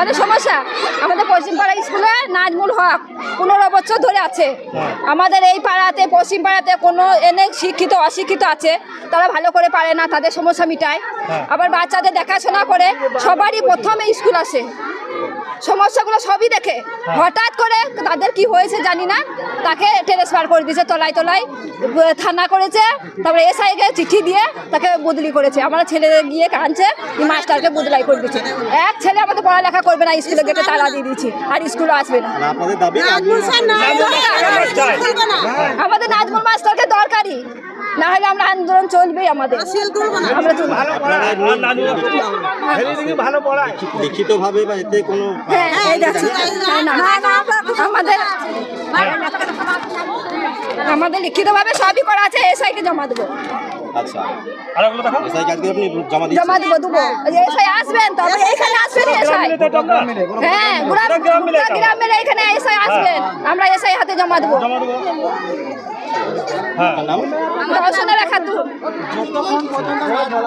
আমাদের সমস্যা। আমাদের পশ্চিমপাড়া স্কুলে নাজমুল হক পনেরো বছর ধরে আছে। আমাদের এই পাড়াতে পশ্চিম পাড়াতে কোনো এনে শিক্ষিত অশিক্ষিত আছে। তারা ভালো করে পারে না তাদের সমস্যা মিটায়। আবার বাচ্চাদের দেখাশোনা করে সবারই প্রথমে স্কুল আসে। সমস্যাগুলো সবই দেখে। হঠাৎ করে তাদের কি হয়েছে জানি না। তাকে ট্রান্সফার করে দিয়েছে তলায় তলায় থানা করেছে তারপরে এসআইকে চিঠি দিয়ে তাকে বদলি করেছে। আমার ছেলে গিয়ে কাঁদছে মাস্টারকে বদলাই করে দিচ্ছে। এক ছেলে আমাদের পড়ালেখা করবে না স্কুলে গেটে তালা দিয়ে দিচ্ছি আর স্কুলে আসবে না। আমাদের নাজমুল মাস্টারকে দরকারি না হলে আমরা আন্দোলন চলবেই আমাদের। আমরা লিখিত ভাবে বা এতে কোনো হ্যাঁ এই দেখছি না, আমাদের আমাদের লিখিতভাবে সবই করা আছে এসআইকে জমা দেবো। আচ্ছা। এসআই জমা জমা দেবো দেবো। এসআই আসবেন তবে এইখানে আসবেন এসআই। হ্যাঁ গুড়া গ্রামের এইখানে এসআই আসবেন। আমরা এসআই হাতে জমা দেবো। নাম দর্শনের খাতুন